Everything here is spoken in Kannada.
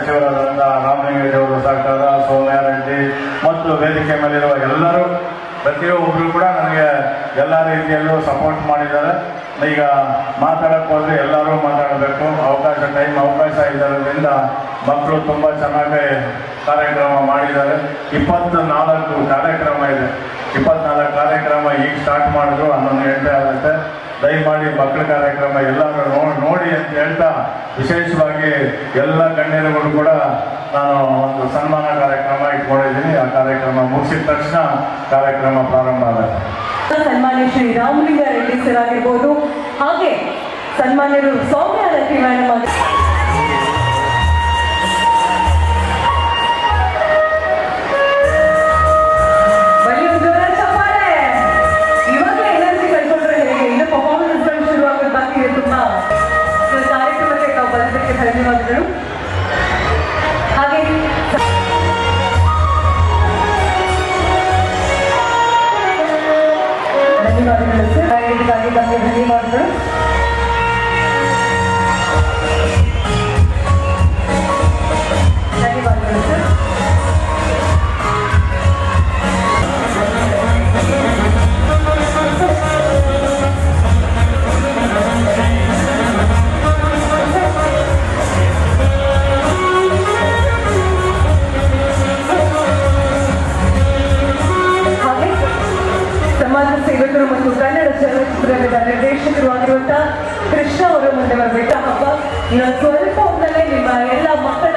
ಸಚಿವರಾದಂಥ ರಾಮಲಿಂಗೇಗೌಡರು ಸರ್ಕಾರ ಸೋಮಯ್ಯ ರೆಡ್ಡಿ ಮತ್ತು ವೇದಿಕೆ ಮೇಲಿರುವ ಎಲ್ಲರೂ, ಪ್ರತಿಯೊಬ್ಬರು ಕೂಡ ನನಗೆ ಎಲ್ಲ ರೀತಿಯಲ್ಲೂ ಸಪೋರ್ಟ್ ಮಾಡಿದ್ದಾರೆ. ಈಗ ಮಾತಾಡಕ್ಕೆ ಹೋದ್ರೆ ಎಲ್ಲರೂ ಮಾತಾಡಬೇಕು. ಅವಕಾಶ ಟೈಮ್ ಅವಕಾಶ ಇದ್ದರಿಂದ ಮಕ್ಕಳು ತುಂಬ ಚೆನ್ನಾಗಿ ಕಾರ್ಯಕ್ರಮ ಮಾಡಿದ್ದಾರೆ. ಇಪ್ಪತ್ತು ನಾಲ್ಕು ಕಾರ್ಯಕ್ರಮ ಇದೆ. ಇಪ್ಪತ್ನಾಲ್ಕು ಕಾರ್ಯಕ್ರಮ ಈಗ ಸ್ಟಾರ್ಟ್ ಮಾಡಿದ್ರು ಆಗುತ್ತೆ ದಯಮಾಡಿ ಮಕ್ಕಳ ಕಾರ್ಯಕ್ರಮ ಎಲ್ಲರೂ ನೋಡಿ ಅಂತ ಹೇಳ್ತಾ ವಿಶೇಷವಾಗಿ ಎಲ್ಲ ಗಣ್ಯರುಗಳು ಕೂಡ ನಾನು ಒಂದು ಸನ್ಮಾನ ಕಾರ್ಯಕ್ರಮ ಇಟ್ಕೊಂಡಿದ್ದೀನಿ. ಆ ಕಾರ್ಯಕ್ರಮ ಮುಗಿಸಿದ ತಕ್ಷಣ ಕಾರ್ಯಕ್ರಮ ಪ್ರಾರಂಭ ಆಗುತ್ತೆ. ಸನ್ಮಾನ್ಯ ಶ್ರೀ ರಾಮಲಿಂಗ ರೆಡ್ಡಿ ಸರ್ ಆಗಿರ್ಬೋದು. ಹಾಗೆ ಸನ್ಮಾನ್ಯರು ಸೌಮ್ಯ ಲಕ್ಷ್ಮಿ ಮೇಡಮ್ ধন্যবাদ। রয়েছে তাই তাকে তাকে ধন্যবাদ ಸಮಾಜ ಸೇವಕರು ಮತ್ತು ಕನ್ನಡ ಚಲನಚಿತ್ರದ ನಿರ್ದೇಶಕರು ಆಗಿರುವಂತಹ ಕೃಷ್ಣ ಅವರು ಮುಂದೆ ಬರಬೇಕು? ಹಬ್ಬ? ಇನ್ನು ಸ್ವಲ್ಪ ಹೊತ್ತಲ್ಲೇ ನಿಮ್ಮ ಎಲ್ಲ ಮಕ್ಕಳ